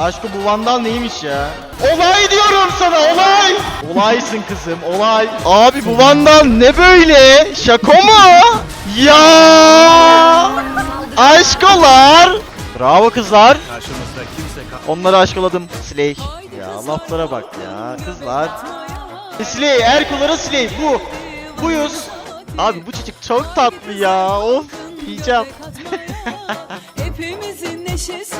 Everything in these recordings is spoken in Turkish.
Aşkı bu vandal neymiş ya? Olay diyorum sana olay. Olaysın kızım olay. Abi bu vandal ne böyle? Şako mu? Ya! Aşkolar. Bravo kızlar. Karşımızda kimse kal. Onları aşkoladım. Slay. Ya laflara bak ya kızlar. Slay, Erkolara Slay bu. Buyuz. Abi bu çocuk çok tatlı ya. Of yiyeceğim. Hepimizin neşesi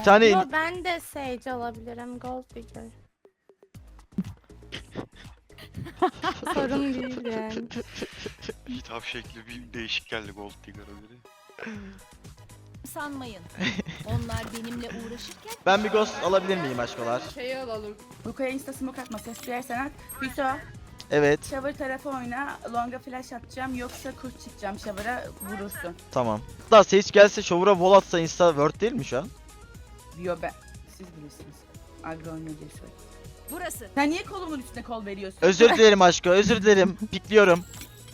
Bir tane Yo, ben de Sage alabilirim. Gold Digger. Sorun değil yani. Hitap şekli bir değişik geldi Gold Digger'a göre. Sanmayın. Onlar benimle uğraşırken ben bir ghost alabilir miyim aşkolar? Şeyi alalım. Luko'ya insta smoke atma ses duyarsan at. Hüso, Evet shower tarafı oyna. Longa flash atacağım yoksa kurt çıkacağım shower'a vurursun. tamam. Daha Sage gelse Shower'a wall atsa insta word değil mi şu an? Diyor ben. Siz bilirsiniz. Agro oynuyor diye söyle. burası. Sen niye kolumun üstüne kol veriyorsun? Özür dilerim aşko özür dilerim. Pikliyorum.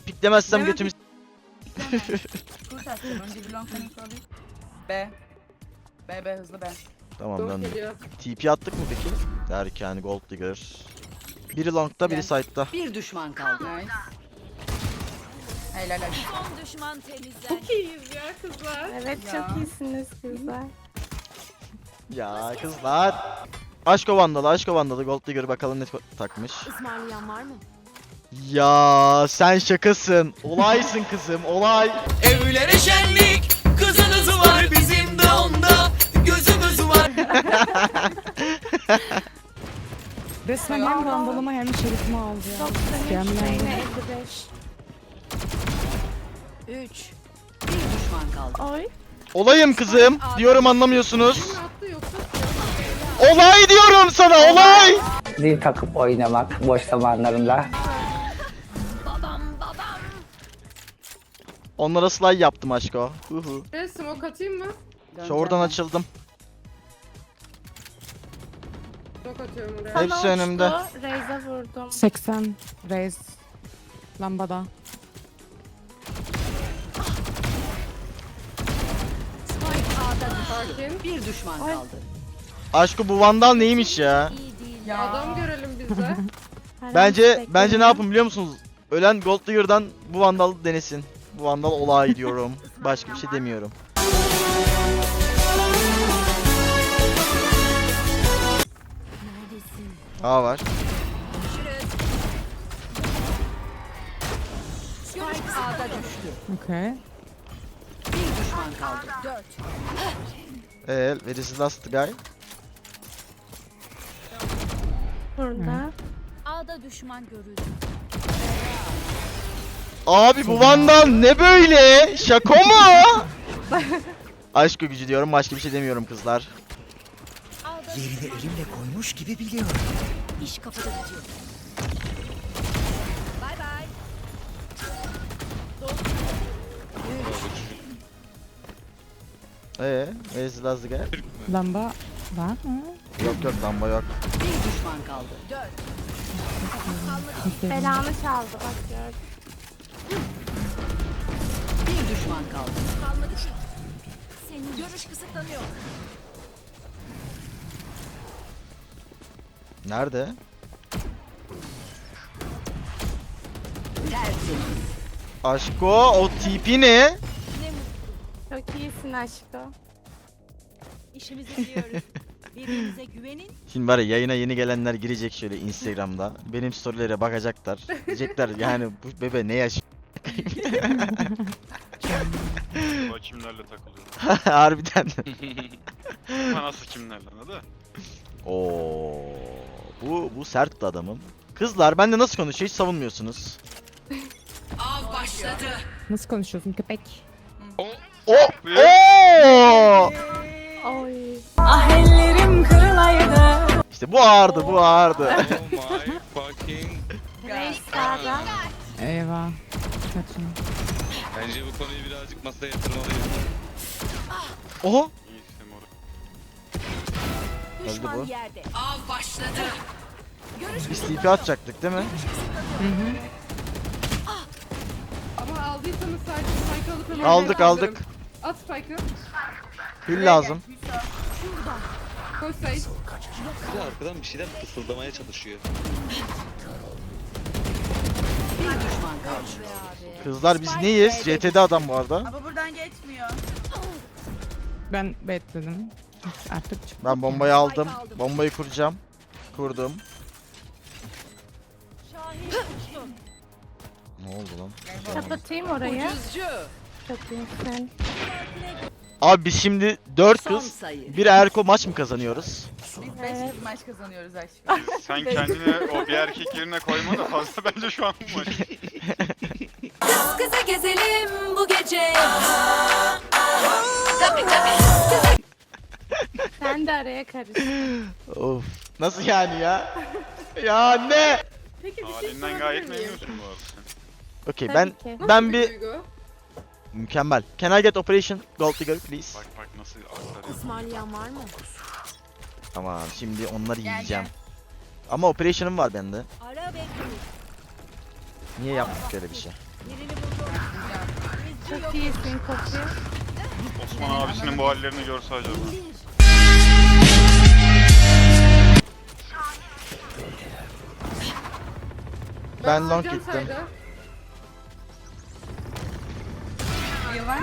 Piklemezsem Hemen götümü... Kurt atacağım. Önce bir long tank alayım. B. B B hızlı B. Tamam döndüm. TP attık mı peki? Derken Gold Digger. Biri long'da biri side'da. Bir düşman kaldı. Nice. Helal helal. Son düşman temizlen. Çok iyiyiz ya kızlar. Evet Ya. çok iyisiniz kızlar. Ya kızlar. Aşko Vandalı, Aşko Vandalı. Gold Digger bakalım ne takmış. Ismarlayan var mı? Ya sen şakasın. Olaysın kızım, olay. Evlere şenlik Kızınız var bizim de onda Gözümüz var Resmen hem randalama hem şerifimi aldı ya. Çok temiz. Gemlendim. Reyna 55. 3. Bir düşman kaldı. Oy. Olayım kızım. Diyorum anlamıyorsunuz. Olay diyorum sana, olay. zil takıp oynamak boş zamanlarımda. Onlara slide yaptım aşko. Huhu. ben smoke atayım mı? Shower'dan ben. açıldım. Smoke atıyorum oraya. Hepsi önümde. Raze'e vurdum. 80 Raze lambada. Sakin. Bir düşman kaldı. Aşko bu vandal neymiş ya? Ya. Adam görelim biz de. Bence bence ne yapın biliyor musunuz? Ölen Gold Digger'dan bu vandal denesin. Bu vandal olay diyorum. Başka bir şey demiyorum. A var. Spike A'da düştü. Okey. Bir düşman kaldı. 4. Eee, where is the last guy? Burada. A'da düşman görüldü. Abi bu vandal ne böyle? Şako mu? Aşk gücü diyorum başka bir şey demiyorum kızlar. A'da Yerini elimle koymuş gibi biliyorum iş kafada bitiyor. İs the last guy? Lamba var mı? Yok yok lamba yok. Bir düşman kaldı. 4. Belanı çaldı bak gördüm. Bir düşman kaldı. Kalmadı ki. Senin görüş kısıtlanıyor. Nerede? Tertemiz. Aşko o tipi ne? Ne. Çok iyisin aşkım. İşimizi biliyoruz. Birbirinize güvenin. Şimdi var ya yayına yeni gelenler girecek şöyle Instagram'da. Benim storylere bakacaklar. Diyecekler yani bu bebe ne yaş Bu kimlerle takılıyor? Harbiden. Ha nasıl kimlerle hadi? Oo. Bu bu sert adamım. Kızlar ben de nasıl konuşuyor hiç savunmuyorsunuz. Av başladı Nasıl konuşuyorsun köpek? O Oo! Oy. Ah ellerim kırılaydı İşte bu ağırdı bu ağırdı. Oh my fucking... Sağda. Eyvah. Kaçın. Bence bu konuyu birazcık masaya yatırmalıyız. Oho. İyisin moruk. Bu. yerde. Av başladı Biz TP atacaktık değil mi? Ama aldıysanız sadece spike alıp hemen Aldık kaldırın. aldık. At spike'ı. Hül lazım. Koş Sait. Bir de arkadan bir şeyler fısıldamaya çalışıyor. Bir düşman kaldı. Kızlar biz neyiz? CT'de adam bu arada. Ama buradan geçmiyor. Ben bekledim. Artık çık. Ben bombayı aldım. Bombayı kuracağım. Kurdum. Ne oldu lan? Kapatayım orayı. Ucuzcu. Çok iyisin. Abi biz şimdi 4 Son kız, bir Erko maç mı kazanıyoruz? Biz 5 Evet. maç kazanıyoruz aşkım. Sen kendini o bir erkek yerine koyma da fazla bence şu an bu maç. Kıza gezelim bu gece Sen de araya karış. Of. Nasıl yani ya? ya ne? Peki bir şey Halinden gayet memnunsun bu arada sen. Okey Tabii ben ki. Nasıl ben bir duygu? Mükemmel. Can I get operation gold digger please? Bak bak nasıl aktarıyor. İsmailyan var mı? Tamam şimdi onları Gel, yiyeceğim. gel. Ama operation'ım var bende. Ara ve Niye yaptık öyle bir şey? Çok iyisin Kofi. Osman abisinin bu hallerini görse acaba. Ben long gittim.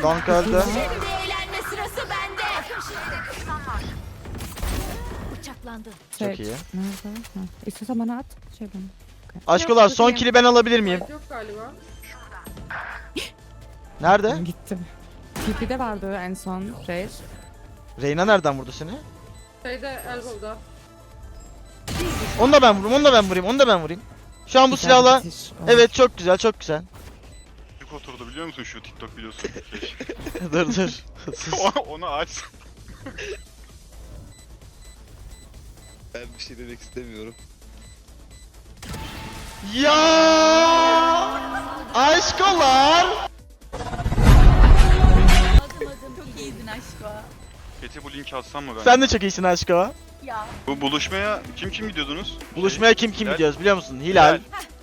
Long öldü. Şimdi eğlenme sırası bende bıçaklandı. Çok iyi. Nerede? Ha. İstiyorsan bana at. Şey bana. Aşkolar son kill'i ben alabilir miyim? Yok galiba. Nerede? Gittim. TP'de vardı en son Rage. Reyna nereden vurdu seni? Şeyde Elbow'da. Onu da ben vurayım, onu da ben vurayım, onu da ben vurayım. Şu an bu Güzel silahla bitiş. Evet çok güzel, çok güzel. Oturdu biliyor musun şu TikTok videosu? Keşke. dur dur. Sus. onu, onu aç. Ben bir şey demek istemiyorum. ya! Aşkolar! Çok iyiydin aşkım. Peti bu linki atsam mı ben? Sen de çok iyisin aşko. Ya. Bu buluşmaya kim kim gidiyordunuz? Buluşmaya kim kim Hilal. gidiyoruz biliyor musun? Hilal, Hilal.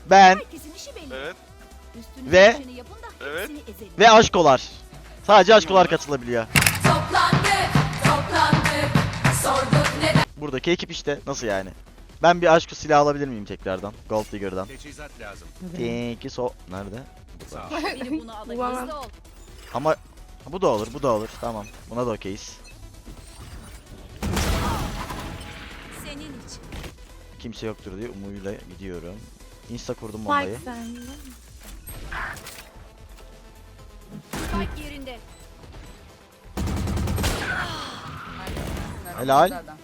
ben Herkesin işi belli. Evet. Üstünü Ve- yapın Evet. ve aşkolar. Sadece aşkolar katılabiliyor. Toplandık Sorduk neden Buradaki ekip işte. Nasıl yani? Ben bir aşkı silah alabilir miyim tekrardan? Gold Digger'dan. Teçhizat lazım. Thank you so... Nerede? Sağ ol. Biri bunu alır. Hızlı ol. Ama bu da olur, bu da olur. Tamam. Buna da okeyiz. Senin için. Kimse yoktur diye umuyla gidiyorum. Insta kurdum. Spike sende. Spike yerinde. Helal. Adam.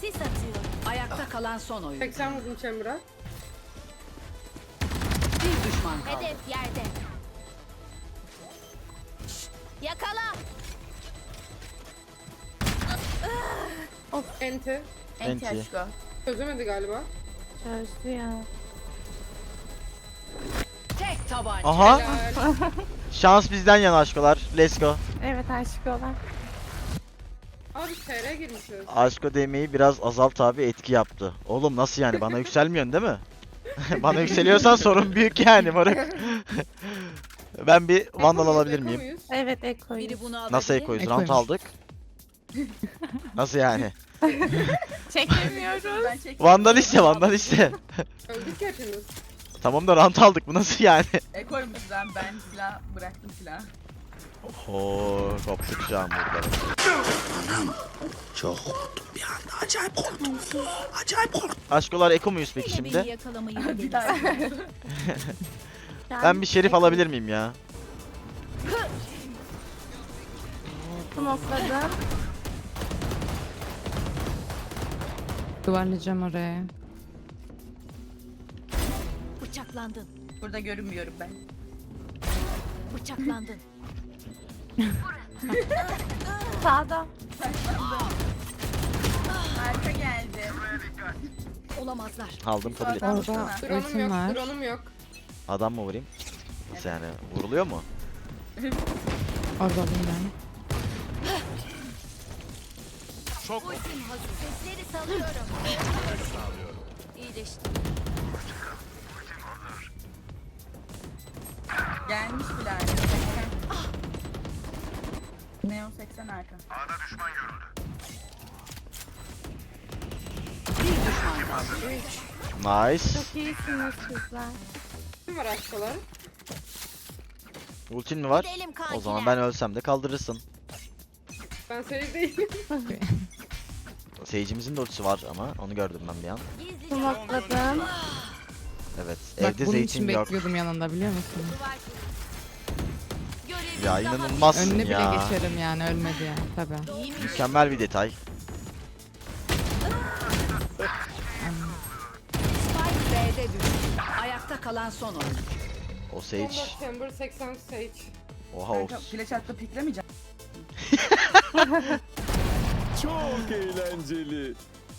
Sis atıyor. Ayakta kalan son oyun. 80 vurdum Chamber'a. Bir düşman kaldı. Hedef yerde Yakala Enti. Enti Enti. aşkım. Çözemedi galiba. Çözdü ya. Tek tabanca. Aha! Helal. Şans bizden yana aşkolar. Let's go. Evet aşık olan. Abi TR girmişiz. Aşko demeyi biraz azalt abi etki yaptı. Oğlum nasıl yani? Bana yükselmiyorsun değil mi? Bana yükseliyorsan sorun büyük yani moruk. ben bir vandal alabilir miyim? muyuz? Evet ekoyuz. Biri bunu alabilir. Nasıl ekoyuz? Ekoymuş. Round aldık. Nasıl yani? Çekemiyoruz. Ben çekeyim. Vandal iste, vandal iste. Öldük ya hepimiz. Tamam da round aldık. Bu nasıl yani? E koymuş lan ben silah bıraktım silah. Oo, koptuk şu an burada. Aşkolar eko muyuz peki şimdi? Bir daha. Ben bir şerif alabilir miyim ya? Smokladım. Duvarlayacağım oraya. Bıçaklandın. Burada görünmüyorum ben. Bıçaklandın. Sağda. Arka geldi. Olamazlar. Aldım kabul ettim. Orada ultim yok, var. drone'um yok. Adam mı vurayım? Nasıl yani? Vuruluyor mu? Orada olayım ben. Ultim hazır. Sesleri salıyorum. İyileşti. Gelmiş bile. Ne Neon 80 arka. Bir düşman kaldı. Nice. Çok iyisiniz kızlar. Kim var aşkolar? Ultin mi var? Gidelim O zaman ben ölsem de kaldırırsın. Ben değilim. Seyircimizin de ultisi var ama onu gördüm ben bir an. Smokladım. Evet. Bak Evde bunun zeytin için yok. bekliyordum yanında biliyor musun? Ya inanılmazsın Önüne bile ya. geçerim yani ölmedi yani tabii. Mükemmel bir detay. Spike B'de düştü. Ayakta kalan son oyun. O Sage. Chamber 80 Sage. Oha Kanka of. flash attı piklemeyeceğim.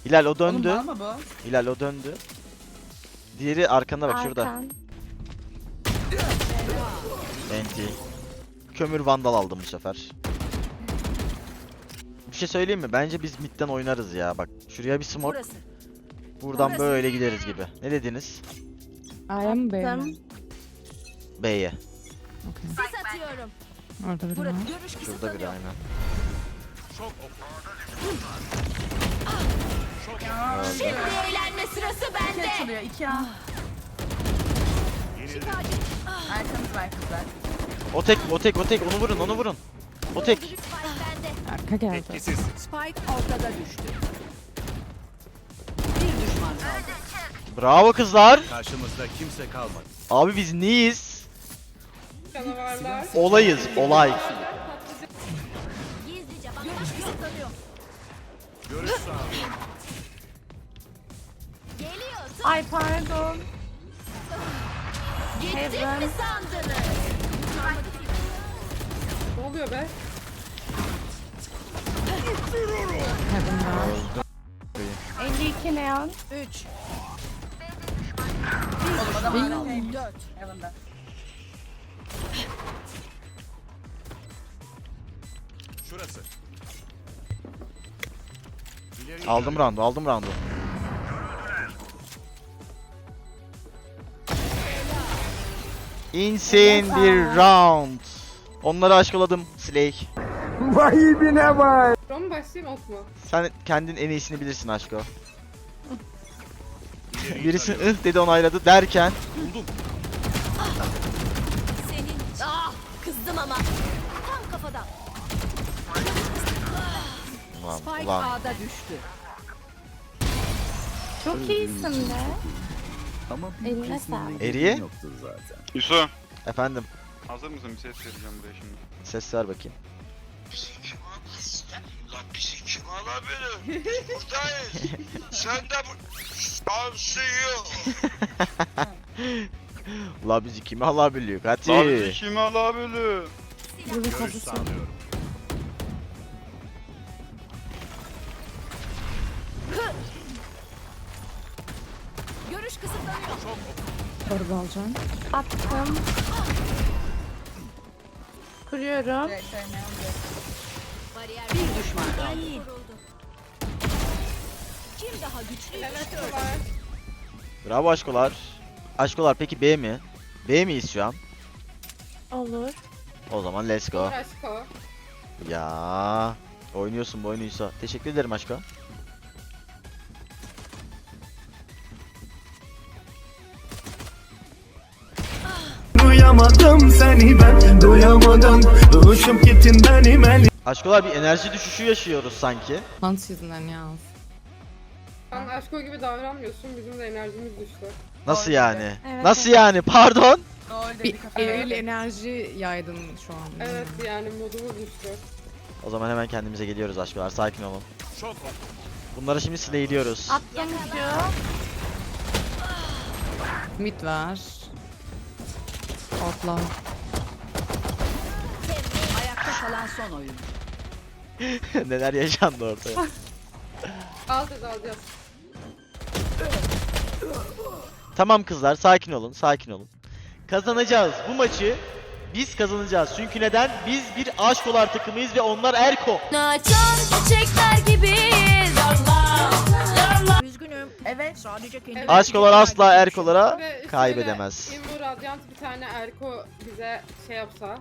Hilal o Oğlum döndü. var mı bu? Hilal o döndü. Diğeri arkanda bak şurada. Arkan. NT. Kömür vandal aldım bu sefer. Bir şey söyleyeyim mi? Bence biz midden oynarız ya. Bak şuraya bir smoke. Burası. Buradan burası. böyle gideriz gibi. Ne dediniz? A'ya mı B'ye mi? B'ye. Okey. Sis atıyorum. Orada biri var. Görüş Şurada biri aynen. Şimdi eğlenme sırası İki bende. açılıyor. 2 A. Arkamız var kızlar. O tek, o tek, o tek. Onu vurun, onu vurun. O tek. Arka geldi. Spike ortada düştü. Bir düşman kaldı. Bravo kızlar. Karşımızda kimse kalmadı. Abi biz neyiz? Canavarlar. Olayız, olay. Gizlice bak. Görüş kısıtlanıyor. Görüş sağlıyorum. Geliyor. Ay pardon. Gittin Heaven. mi sandınız? Oluyor be? Heaven'da. 52 neon. 3. Oğlum adam arkaymış. 4. Heaven'da. Şurası. Aldım roundu, aldım roundu. Insane bir round. Onları aşkoladım Slay. Ron mu başlayayım ok mu? Sen kendin en iyisini bilirsin aşko. Birisi ıh dedi onayladı derken Buldum. Senin. Ah kızdım ama. Tam kafadan. ulan, Spike ulan. A'da düştü. Çok iyisin be. Eline sağlık. Eriye Yusuf. efendim Hazır mısın? Bir ses vereceğim buraya şimdi. ses ver bakayım. Lan bizi kim alabilir? Buradayız. Sen de bu... Şansı La bizi kimi alabiliyor Kati. Lan bizi kim alabilir? Görüş sağlıyorum. Görüş kısıtlanıyor. Torba alacağım. Attım. Kuruyorum. Bir düşman kaldı. Kim daha güçlü? Evet var. Bravo aşkolar. Aşkolar peki B mi? B miyiz şu an? Olur. O zaman let's go. Var aşko. Ya oynuyorsun bu oyunuysa. Teşekkür ederim aşko. Duyamadım seni ben duyamadım Uçup gittin benim elim Aşkolar bir enerji düşüşü yaşıyoruz sanki. Hans yüzünden ya. Sen aşko gibi davranmıyorsun. Bizim de enerjimiz düştü. Nasıl Doğru yani? Evet, Nasıl yani? Pardon. Bir eril enerji yaydın şu an. Evet yani modumuz düştü. O zaman hemen kendimize geliyoruz aşkolar. Sakin olun. Çok Bunları şimdi slayliyoruz. Attım ucu. Mid var. Outlaw. Ayakta kalan son oyun. Neler yaşandı orada. Alacağız alacağız. tamam kızlar sakin olun sakin olun. Kazanacağız bu maçı. Biz kazanacağız. Çünkü neden? Biz bir aşkolar takımıyız ve onlar Erko. Açan çiçekler gibiyiz Üzgünüm Evet. sadece kendi Evet. Aşkolar asla Erkolara Ve üstüne de kaybedemez. Invo Radiant bir tane Erko bize şey yapsa.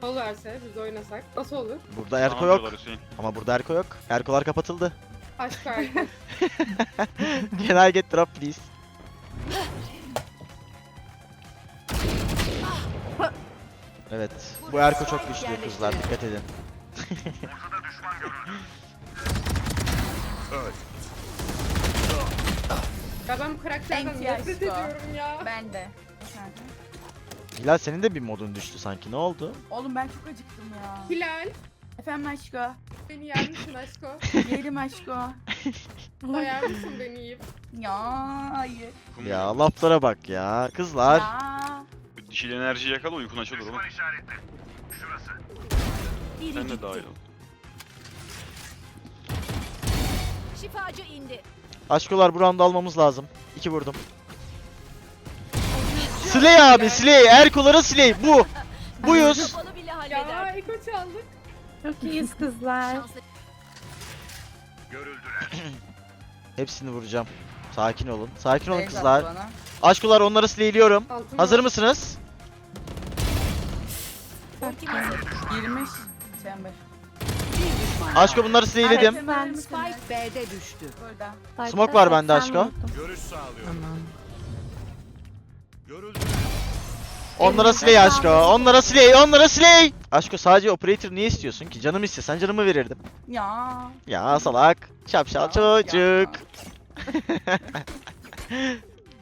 Kol verse biz oynasak. Nasıl olur? Burada Erko Tamam yok. diyorlar Hüseyin. Ama burada Erko yok. Erkolar kapatıldı. Aşk verdi. Can I get drop please? Evet. Bu Erko çok güçlü kızlar. Dikkat edin. ya ben bu karakterden Thank you, nefret aşko. ediyorum ya. Ben de. Sen de. Hilal senin de bir modun düştü sanki. Ne oldu? Oğlum ben çok acıktım ya. Hilal. Efendim aşko. Beni yer misin aşko? Yerim aşko. Doyar mısın beni yiyip? Ya hayır. Ya laflara bak ya. Kızlar. Ya. Dişil enerji yakala uykun açılır oğlum. Sen de dahil ol. Şifacı indi. Aşkolar bu roundu almamız lazım. İki vurdum. Slay abi Slay. Erkolara Slay. Bu. Buyuz. Kapalı bile Ya halleder. Eko çaldık. Çok iyiyiz kızlar. Şanslı Hepsini vuracağım. Sakin olun. Sakin olun kızlar. bana. Aşkolar onları slayliyorum. Altın Hazır var. mısınız? ultim hazır. 20 çember. Aşko bunları slayledim. Evet, Ben- Spike B'de düştü. Burada. Smoke var bende aşko. vurdun. Tamam. Onlara slay aşko. Onlara slay. Onlara slay. Aşko sadece operator niye istiyorsun ki? Canım istesen canımı verirdim. Ya. Ya salak. Şapşal Ya, çocuk.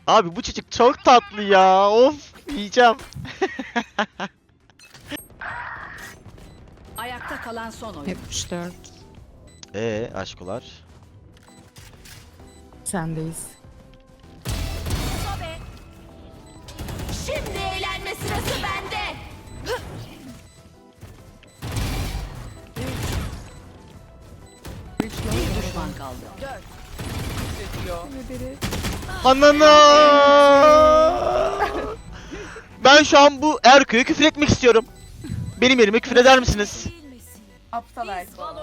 Abi bu çocuk çok tatlı ya. Of. Yiyeceğim. Ayakta kalan son oyun. 74. Ee aşkolar. Sendeyiz. Şimdi düşman kaldı. Dört. Anana! Ben şu an bu Erko'ya küfür etmek istiyorum. Benim yerime küfür eder misiniz? Aptal Biz Erko.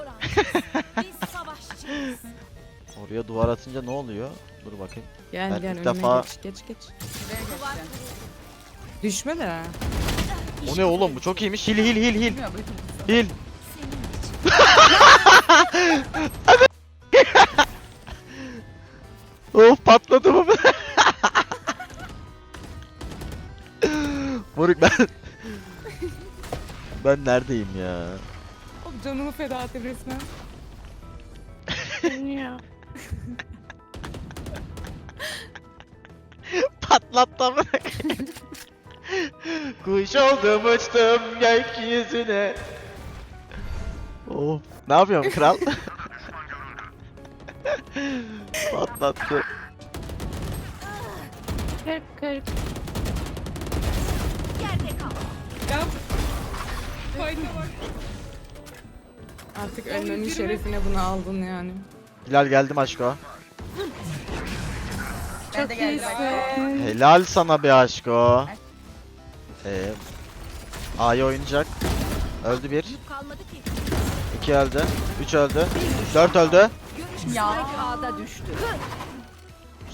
Oraya duvar atınca ne oluyor? Dur bakayım. Gel Ben gel ilk önüme defa- geç geç geç. Düşme de. O ne oğlum bu çok iyiymiş. Hil hil hil hil. Bilmiyorum. Hil. of patladı mı? Moruk ben... ben neredeyim ya? Oğlum canımı feda ettim resmen. Dönüyor. Patlattı. Kuş oldum uçtum gökyüzüne. Of. Ne yapıyorsun kral? Patlattı. 40 40. Yerde kal. Ya. Fayda bak. Artık ölmenin şerefine bunu aldın yani. Hilal geldim aşko. Geldim. İyisin. Helal sana be aşko. Ee, A'yı oynayacak. Öldü bir. Yük kalmadı ki. iki öldü. Üç öldü. Dört öldü. Ya. A'da düştü.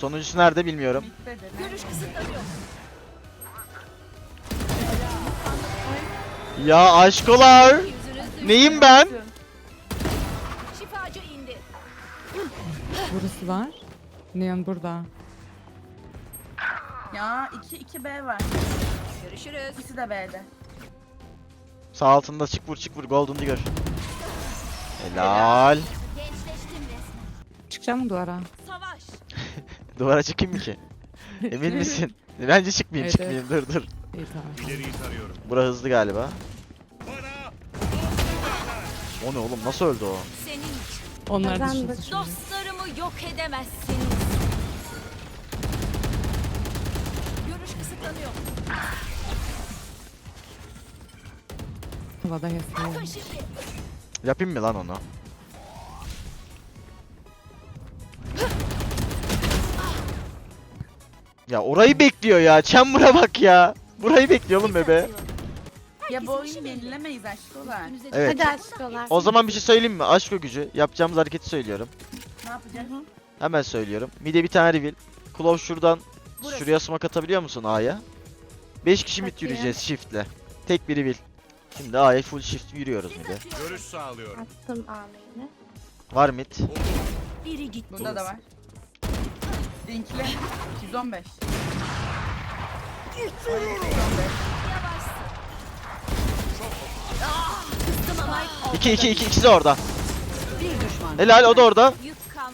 Sonuncusu nerede bilmiyorum. Görüş kısıtlanıyor. Ya aşkolar. Neyim ben? Şifacı indi. Burası var. Neon burada. Ya 2 2 B var. Görüşürüz. İkisi de B'de. Sağ altında çık vur çık vur Golden Digger. Helal. Gençleştim resmen. Çıkacağım mı duvara? Savaş. Duvara çıkayım mı ki? Emin misin? Bence çıkmayayım Evet, çıkmayayım dur dur. İyi tamam. Bura hızlı galiba. O ne oğlum nasıl öldü o? Senin için. Onlar Kazandık. düşünsün şimdi. Dostlarımı yok edemezsiniz. Görüş kısıtlanıyor. Havada Bakın yaslayalım. şimdi. Yapayım mı lan onu? Ya orayı bekliyor ya. Chamber'a bak ya. Burayı bekliyor oğlum bebe. Ya bu oyunu yenilemeyiz aşkolar. Evet. Hadi aşkolar. O zaman bir şey söyleyeyim mi? Aşk o gücü. Yapacağımız hareketi söylüyorum. Ne yapacağız? Hemen söylüyorum. Mide bir tane reveal. Klov şuradan Burası. şuraya smoke atabiliyor musun A'ya? 5 kişi mid yürüyeceğiz shift'le. Tek bir reveal. Şimdi A'ya full shift yürüyoruz bir de. Görüş sağlıyorum. Attım amini. Var mid. Biri gitti. Bunda da var. Linkli 215. İki iki iki ikisi de orada. Bir düşman. Helal o da orada.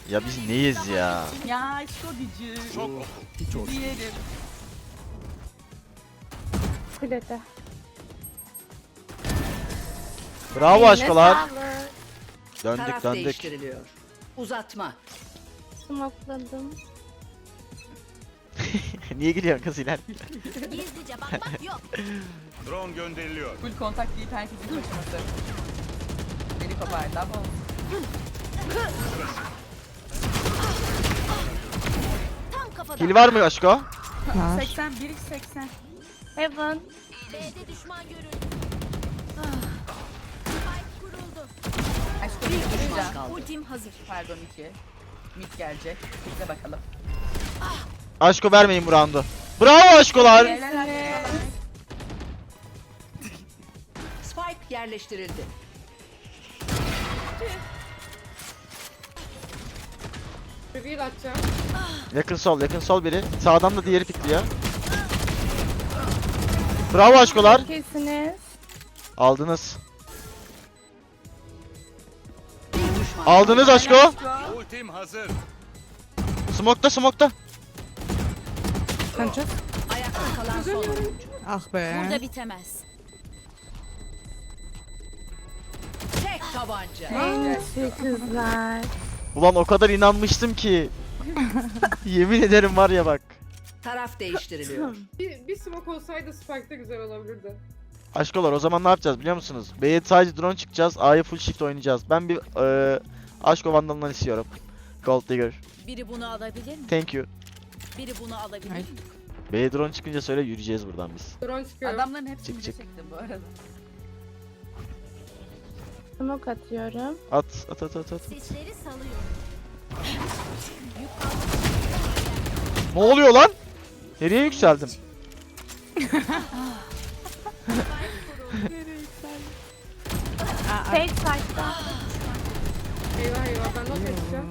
Ya biz neyiz ya? Ya gücü. Çok oku. Hiç hoş. Diyelim. Kulede. Bravo aşkolar. Döndük Taraf döndük. değiştiriliyor. Uzatma. Smokladım. Niye gülüyorsun kız iler? Gizlice bakmak yok. Drone gönderiliyor. Full kontak deyip herkesin başıması. Beni kopardı ama. Tam kafadan. Kill var mı aşko? Var. 80, 1 80. Heaven. B'de düşman görüldü. Spike kuruldu. Aşkım Bir düşman kaldı. Ultim hazır. Pardon 2. Mid gelecek. Bize bakalım. Aşko vermeyin bu roundu. Bravo aşkolar. Spike yerleştirildi. Reveal atacağım. Yakın sol yakın sol biri. Sağdan da diğeri pikliyor. Bravo aşkolar. Çok iyisiniz. Aldınız. Aldınız aşko. Ultim hazır. Smokta smokta. Kancık. Ayakta kalan son. Ah be. Burada bitemez. Tek tabanca. Kızlar. Ulan o kadar inanmıştım ki. Yemin ederim var ya bak. Taraf değiştiriliyor. Bir, bir smoke olsaydı Spike'da güzel olabilirdi. Aşkolar o zaman ne yapacağız biliyor musunuz? B'ye sadece drone çıkacağız. A'ya full shift oynayacağız. Ben bir eee Aşko Vandal'dan istiyorum. Gold Digger. Biri bunu alabilir mi? Thank you. Biri bunu alabilir mi? B'ye drone çıkınca söyle yürüyeceğiz buradan biz. Drone çıkıyorum. Adamların hepsini Çık, çık, çık. çektim bu arada. Smoke atıyorum. At at at at at. Sesleri salıyor. Ne oluyor lan? Nereye yükseldim? Fake side'da. Eyvah eyvah ben not edeceğim.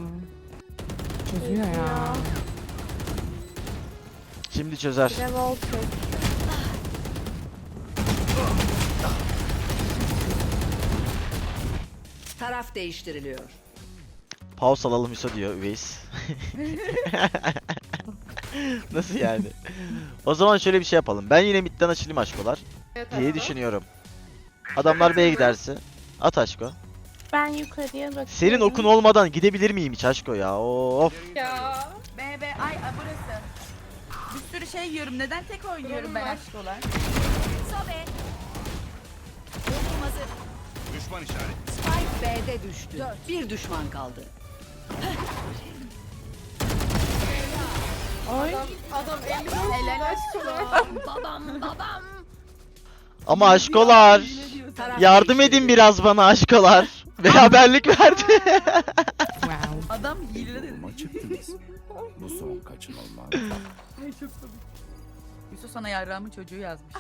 Çözüyor ya. Şimdi çözer. Taraf değiştiriliyor. Pause alalım Hüso diyor Üveys. Nasıl yani? O zaman şöyle bir şey yapalım. Ben yine midden açılayım aşkolar Evet, diye düşünüyorum. Adamlar B'ye giderse. At aşko. Ben yukarıya bakıyorum. Senin okun olmadan gidebilir miyim hiç aşko ya? Of. Ya. B, B, ay, burası. Bir sürü şey yiyorum. Neden tek oynuyorum ben Var. aşkolar? Sobe. Hazır. Düşman işareti. Spike B'de düştü. Bir düşman kaldı. Oy. Adam, adam 50 milyon Helal aşkına. babam babam. Ama aşkolar. Yardım edin biraz bana aşkolar. Beraberlik verdi. Wow. Adam hile dedi. Bu son kaçınılmaz. Ay çok komik. Yusuf sana yarrağımın çocuğu yazmış.